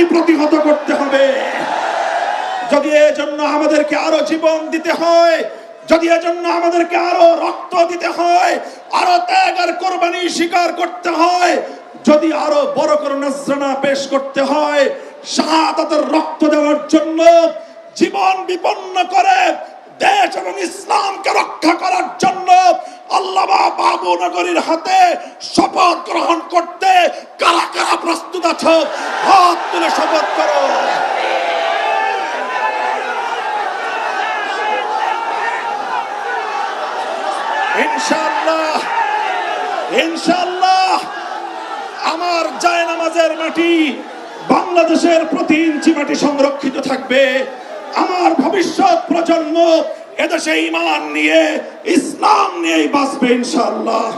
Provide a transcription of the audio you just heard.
সেখানেই প্রতিহত করতে হবে। যদি এজন্য আমাদেরকে আরও জীবন দিতে হয়, যদি এজন্য আমাদেরকে আরও রক্ত দিতে হয়, আরও ত্যাগ আর কোরবানি স্বীকার করতে হয়, যদি আরও বড় করে নজরানা পেশ করতে হয়, শাহাদাতের রক্ত দেওয়ার জন্য জীবন বিপন্ন করে দেশ এবং ইসলামকে রক্ষা করার জন্য আল্লামা বাবু নগরীর হাতে শপথ গ্রহণ করতে কারা কারা প্রস্তুত আছো? হাত তুলে শপথ করো। ইনশাআল্লাহ ইনশাআল্লাহ, আমার জায় নামাজের মাটি বাংলাদেশের প্রতি ইঞ্চি মাটি সংরক্ষিত থাকবে। আমার ভবিষ্যৎ প্রজন্ম এদেশে ইমান নিয়ে, ইসলাম নিয়েই বাঁচবে ইনশাআল্লাহ।